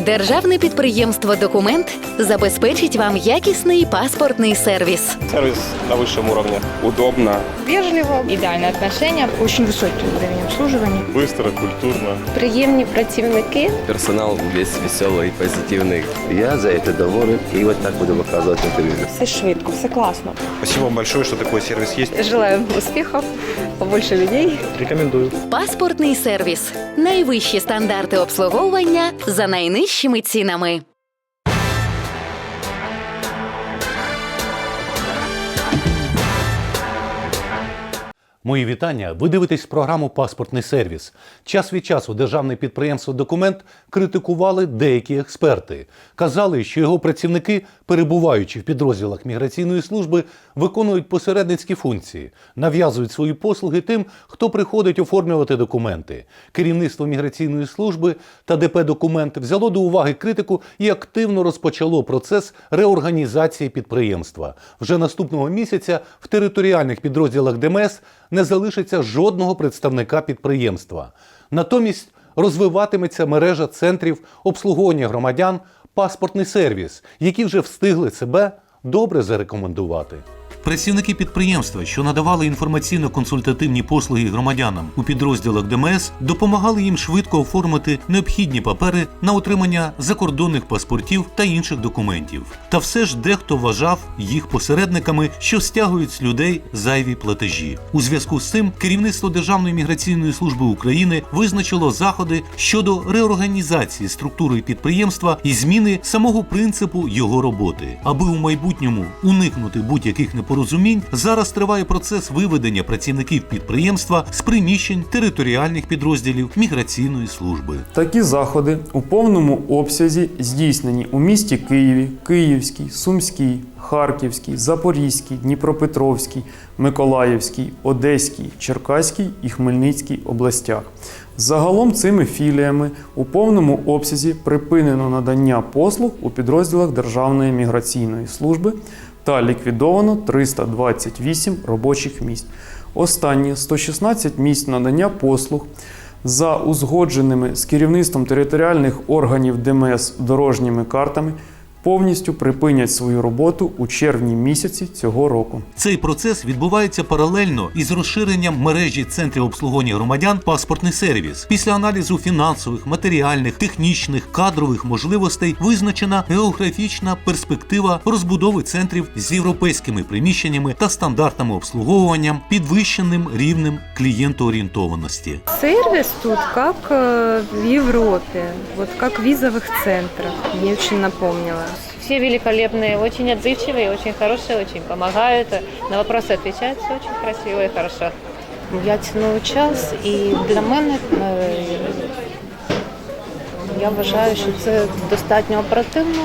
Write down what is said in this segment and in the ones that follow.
Державне підприємство Документ забезпечить вам якісний паспортний сервіс. Сервис на высшем уровне. Удобно. Вежливо, идеальные отношения, очень высокий уровень обслуживания. Быстро, культурно. Приємні працівники. Персонал весь веселий, позитивний. Я за це доволен і от так буду виказувати на телевізор. Все швидко, все класно. Спасибо вам большое, что такой сервис есть. Желаю успіхів, побольше людей. Рекомендую. Паспортний сервіс. Найвищі стандарти обслуговування за найнижчими цінами. Мої вітання. Ви дивитесь програму Паспортний сервіс. Час від часу державне підприємство Документ критикували деякі експерти. Казали, що його працівники, перебуваючи в підрозділах міграційної служби, виконують посередницькі функції, нав'язують свої послуги тим, хто приходить оформлювати документи. Керівництво міграційної служби та ДП Документ взяло до уваги критику і активно розпочало процес реорганізації підприємства. Вже наступного місяця в територіальних підрозділах ДМС не залишиться жодного представника підприємства. Натомість розвиватиметься мережа центрів обслуговування громадян, паспортний сервіс, які вже встигли себе добре зарекомендувати. Працівники підприємства, що надавали інформаційно-консультативні послуги громадянам у підрозділах ДМС, допомагали їм швидко оформити необхідні папери на отримання закордонних паспортів та інших документів. Та все ж дехто вважав їх посередниками, що стягують з людей зайві платежі. У зв'язку з цим керівництво Державної міграційної служби України визначило заходи щодо реорганізації структури підприємства і зміни самого принципу його роботи, аби у майбутньому уникнути будь-яких непорозумінь. Зараз триває процес виведення працівників підприємства з приміщень територіальних підрозділів міграційної служби. Такі заходи у повному обсязі здійснені у місті Києві, Київській, Сумській, Харківській, Запорізькій, Дніпропетровській, Миколаївській, Одеській, Черкаській і Хмельницькій областях. Загалом цими філіями у повному обсязі припинено надання послуг у підрозділах Державної міграційної служби та ліквідовано 328 робочих місць. Останні 116 місць надання послуг за узгодженими з керівництвом територіальних органів ДМС дорожніми картами повністю припинять свою роботу у червні місяці цього року. Цей процес відбувається паралельно із розширенням мережі центрів обслуговування громадян паспортний сервіс. Після аналізу фінансових, матеріальних, технічних, кадрових можливостей визначена географічна перспектива розбудови центрів з європейськими приміщеннями та стандартами обслуговування, підвищеним рівнем клієнтоорієнтованості. Сервис тут как э, в Европе, вот как в визовых центрах. Мне очень напомнило Все великолепные, очень отзывчивые, очень хорошие, очень помогают. На вопросы отвечают все очень красиво и хорошо. Я тянула час, і для мене е, я вважаю, що це достатньо оперативно,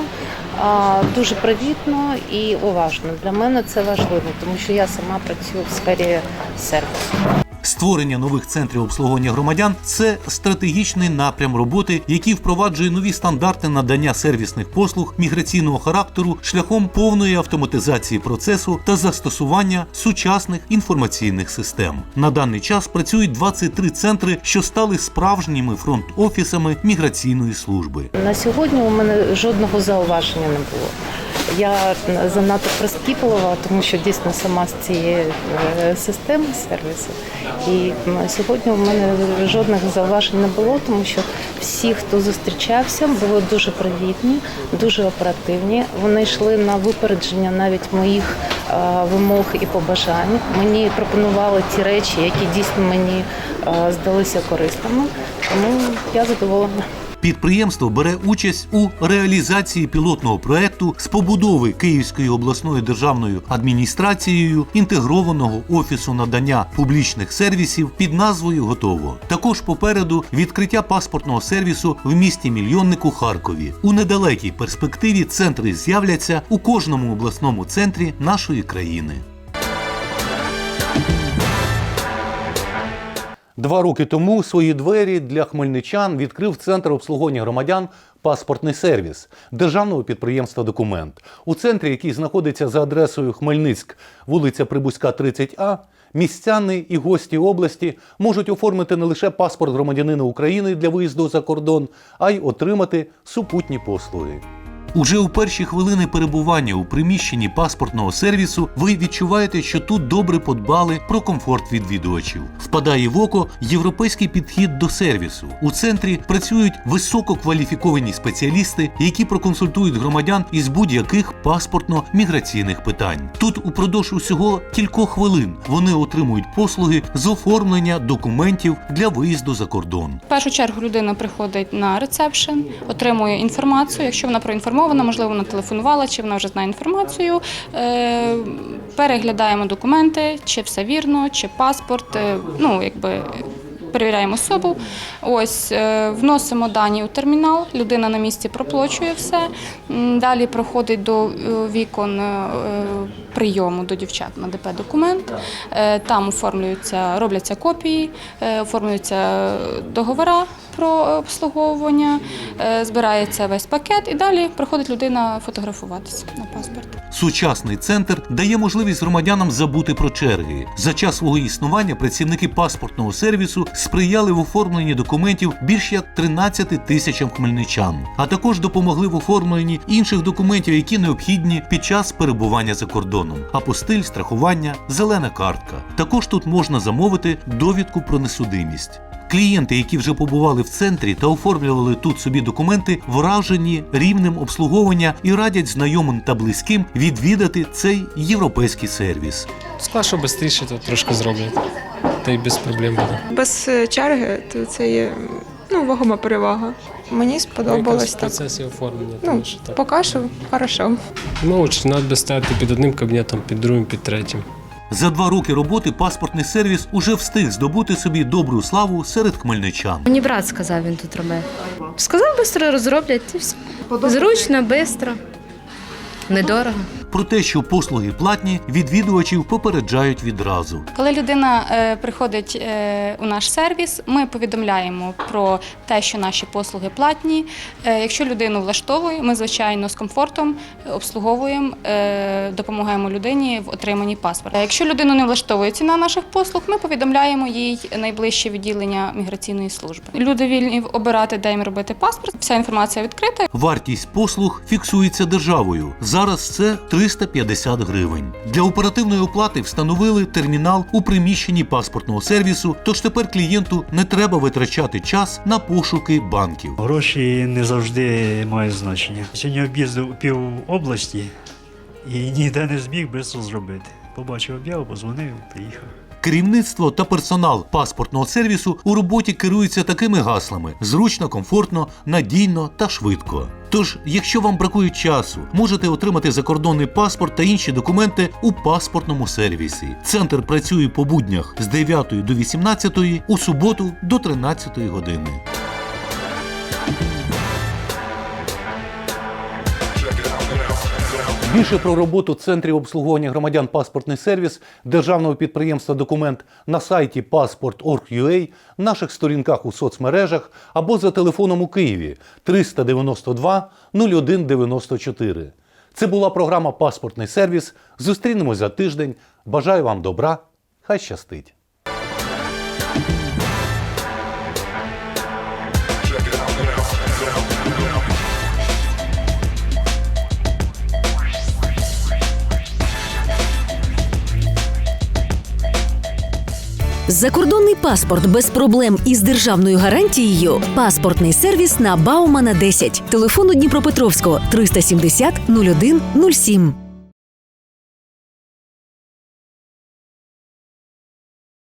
а, дуже привітно і уважно. Для мене це важливо, тому що я сама працюю в сфері сервісу. Створення нових центрів обслуговування громадян це стратегічний напрям роботи, який впроваджує нові стандарти надання сервісних послуг міграційного характеру шляхом повної автоматизації процесу та застосування сучасних інформаційних систем. На даний час працюють 23 центри, що стали справжніми фронт-офісами міграційної служби. На сьогодні у мене жодного зауваження не було. Я занадто прискіпливала, тому що дійсно сама з цієї е, системи сервісу. І сьогодні у мене жодних зауважень не було, тому що всі, хто зустрічався, були дуже привітні, дуже оперативні. Вони йшли на випередження навіть моїх е, вимог і побажань. Мені пропонували ті речі, які дійсно мені е, здалися корисними. Тому я задоволена. Підприємство бере участь у реалізації пілотного проекту з побудови Київською обласною державною адміністрацією інтегрованого офісу надання публічних сервісів під назвою Готово. Також попереду відкриття паспортного сервісу в місті мільйоннику Харкові. У недалекій перспективі центри з'являться у кожному обласному центрі нашої країни. Два роки тому свої двері для хмельничан відкрив центр обслуговування громадян паспортний сервіс державного підприємства Документ. У центрі, який знаходиться за адресою Хмельницьк, вулиця Прибузька, 30А, Містяни і гості області можуть оформити не лише паспорт громадянина України для виїзду за кордон, а й отримати супутні послуги. Уже у перші хвилини перебування у приміщенні паспортного сервісу ви відчуваєте, що тут добре подбали про комфорт відвідувачів. Впадає в око європейський підхід до сервісу. У центрі працюють висококваліфіковані спеціалісти, які проконсультують громадян із будь-яких паспортно-міграційних питань. Тут упродовж усього кількох хвилин вони отримують послуги з оформлення документів для виїзду за кордон. В першу чергу людина приходить на ресепшн, отримує інформацію. Якщо вона проінформована, можливо, вона телефонувала, чи вона вже знає інформацію. Е, Переглядаємо документи, чи все вірно, чи паспорт. е, Ну, якби. Перевіряємо особу, ось е, вносимо дані у термінал. Людина на місці проплачує все. Далі проходить до вікон прийому до дівчат на ДП документ. Е, Там оформлюються, робляться копії, е, оформлюються договори про обслуговування, е, збирається весь пакет, і далі приходить людина фотографуватися на паспорт. Сучасний центр дає можливість громадянам забути про черги. За час свого існування працівники паспортного сервісу сприяли в оформленні документів більш як 13 тисячам хмельничан, а також допомогли в оформленні інших документів, які необхідні під час перебування за кордоном: апостиль, страхування, зелена картка. Також тут можна замовити довідку про несудимість. Клієнти, які вже побували в центрі та оформлювали тут собі документи, вражені рівнем обслуговування і радять знайомим та близьким відвідати цей європейський сервіс. Склад, що швидше, то трошки зроблять. Та й без проблем буде. Без е, черги, то це є ну, вагома перевага. Мені сподобалось так. процесі оформлення. Ну, тому що так. поки що хорошо. Ну, чи треба би стояти під одним кабінетом, під другим, під третім. За два роки роботи паспортний сервіс уже встиг здобути собі добру славу серед хмельничан. Мені брат сказав, він тут робив. Сказав, швидко розроблять і все. Зручно, швидко, недорого. Про те, що послуги платні, відвідувачів попереджають відразу. Коли людина е, приходить е, у наш сервіс, ми повідомляємо про те, що наші послуги платні. Е, якщо людину влаштовує, ми звичайно з комфортом обслуговуємо, допомагаємо людині в отриманні паспорта. Якщо людину не влаштовує ціна наших послуг, ми повідомляємо їй найближче відділення міграційної служби. Люди вільні обирати, де їм робити паспорт. Вся інформація відкрита. Вартість послуг фіксується державою. Зараз це 350 гривень. Для оперативної оплати встановили термінал у приміщенні паспортного сервісу, тож тепер клієнту не треба витрачати час на пошуки банків. Гроші не завжди мають значення. Сьогодні об'їздив пів області і ніде не зміг швидко зробити. Побачив об'яву, позвонив, приїхав. Керівництво та персонал паспортного сервісу у роботі керуються такими гаслами: зручно, комфортно, надійно та швидко. Тож, якщо вам бракує часу, можете отримати закордонний паспорт та інші документи у паспортному сервісі. Центр працює по буднях з 9 до 18, у суботу до 13 години. Більше про роботу центрів обслуговування громадян паспортний сервіс державного підприємства Документ на сайті passport.org.ua, наших сторінках у соцмережах або за телефоном у Києві 392 0194. Це була програма Паспортний сервіс. Зустрінемось за тиждень. Бажаю вам добра. Хай щастить! Закордонний паспорт без проблем із державною гарантією. Паспортний сервіс на Баумана 10. Телефону Дніпропетровського 370 01 07.